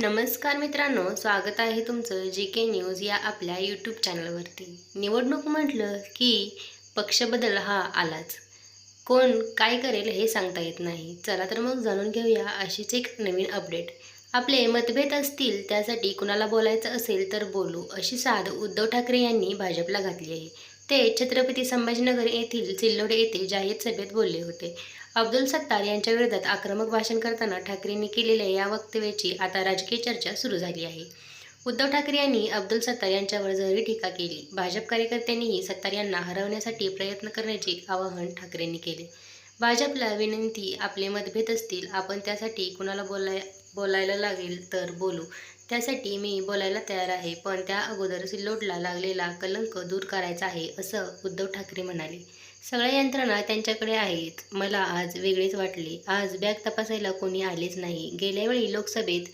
नमस्कार मित्रांनो स्वागत आहे तुमचं जे के न्यूज या आपल्या यूट्यूब चॅनलवरती निवडणूक म्हटलं की पक्षबदल हा आलाच. कोण काय करेल हे सांगता येत नाही. चला तर मग जाणून घेऊया अशीच एक नवीन अपडेट आपले मतभेद असतील त्यासाठी कुणाला बोलायचं असेल तर बोलू अशी साध उद्धव ठाकरे यांनी भाजपला घातली आहे. ते छत्रपती संभाजीनगर येथील सिल्लोड येथे जाहीर सभेत बोलले होते. अब्दुल सत्तार यांच्या विरोधात आक्रमक भाषण करताना ठाकरेंनी केलेल्या या वक्तव्याची आता राजकीय चर्चा सुरू झाली आहे. उद्धव ठाकरे यांनी अब्दुल सत्तार यांच्यावर जहरी टीका केली. भाजप कार्यकर्त्यांनीही सत्तार यांना हरवण्यासाठी प्रयत्न करण्याचे आवाहन ठाकरेंनी केले. भाजपला विनंती आपले मतभेद असतील आपण त्यासाठी कुणाला बोलाय बोलायला लागेल तर बोलू. त्यासाठी मी बोलायला तयार आहे पण त्या अगोदर सिल्लोडला लागलेला कलंक दूर करायचा आहे असं उद्धव ठाकरे म्हणाले. सगळ्या यंत्रणा त्यांच्याकडे आहेत. मला आज वेगळेच वाटले. आज बॅग तपासायला कोणी आलेच नाही. गेल्यावेळी लोकसभेत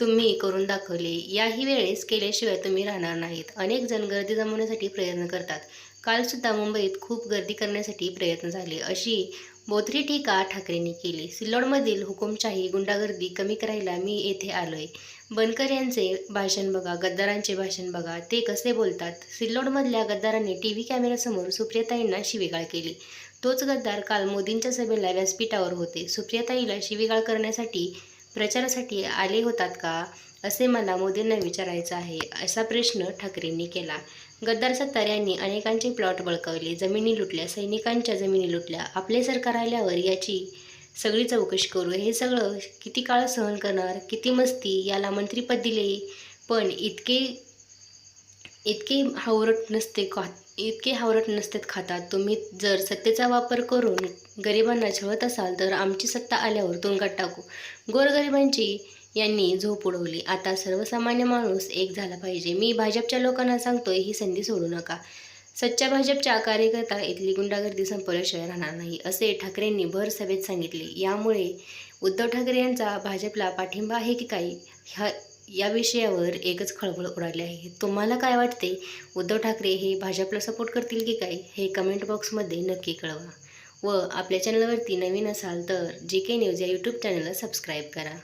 तुम्ही करून दाखवले. याही वेळेस केल्याशिवाय तुम्ही राहणार नाहीत. अनेक जण गर्दी जमवण्यासाठी प्रयत्न करतात. कालसुद्धा मुंबईत खूप गर्दी करण्यासाठी प्रयत्न झाले. अशी बोथरी टीका ठाकरेंनी केली. सिल्लोडमधील हुकुमशाही गुंडागर्दी कमी करायला मी येथे आलोय. बनकर यांचे भाषण बघा गद्दारांचे भाषण बघा ते कसे बोलतात? सिल्लोडमधल्या गद्दारांनी टी व्ही कॅमेऱ्यासमोर सुप्रियताईंना शिवीगाळ केली. तोच गद्दार काल मोदींच्या सभेला व्यासपीठावर होते. सुप्रियाताईला शिवीगाळ करण्यासाठी प्रचारासाठी आले होतात का? असे मला मोदींना विचारायचं आहे असा प्रश्न ठाकरेंनी केला. गद्दार सत्तार यांनी अनेकांचे प्लॉट बळकावले जमिनी लुटल्या सैनिकांच्या जमिनी लुटल्या. आपले सरकार आल्यावर याची सगळी चौकशी करू. हे सगळं किती काळ सहन करणार? किती मस्ती? याला मंत्रीपद दिले. पण इतके इतके हावरट नसते का इतके हावरट नसतात खातात. तुम्ही जर सत्तेचा वापर करून गरिबांना छळत असाल तर आमची सत्ता आल्यावर तुंगात टाकू. गोरगरिबांची यांनी झोप उडवली. आता सर्वसामान्य माणूस एक झाला पाहिजे. मी भाजपच्या लोकांना सांगतोय ही संधी सोडू नका. सच्च्या भाजपच्या कार्यकर्ता इथली गुंडागर्दी संपल्याशिवाय राहणार नाही असे ठाकरेंनी भर सभेत सांगितले. यामुळे उद्धव ठाकरे यांचा भाजपला पाठिंबा आहे की काही? ह्या या विषयावर एकच खळबळ उडाली आहे. तुम्हाला काय वाटते? उद्धव ठाकरे हे भाजपला सपोर्ट करतील की काय? हे कमेंट बॉक्समध्ये नक्की कळवा. व आपल्या चॅनलवरती नवीन असाल तर जी के न्यूज या यूट्यूब चॅनलला सबस्क्राईब करा.